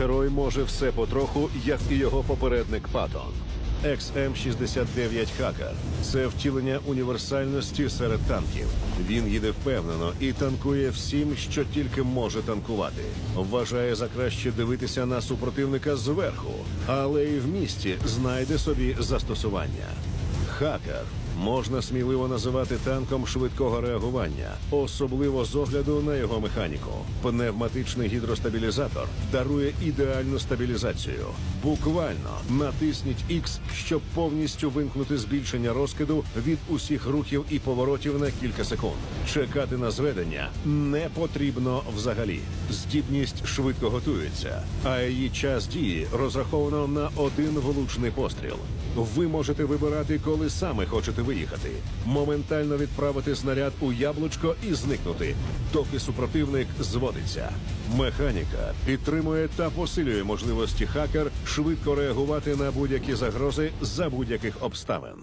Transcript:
Герой може все потроху, як і його попередник Патон. XM69 Хакер це втілення універсальності серед танків. Він їде впевнено і танкує всім, що тільки може танкувати. Вважає за краще дивитися на супротивника зверху, але і в місті знайде собі застосування. Хакер можна сміливо називати танком швидкого реагування, особливо з огляду на його механіку. Пневматичний гідростабілізатор дарує ідеальну стабілізацію. Буквально натисніть X, щоб повністю вимкнути збільшення розкиду від усіх рухів і поворотів на кілька секунд. Чекати на зведення не потрібно взагалі. Здібність швидко готується, а її час дії розраховано на один влучний постріл. Ви можете вибирати, коли саме хочете виїхати. Моментально відправити снаряд у яблучко і зникнути, доки супротивник зводиться. Механіка підтримує та посилює можливості хакер швидко реагувати на будь-які загрози за будь-яких обставин.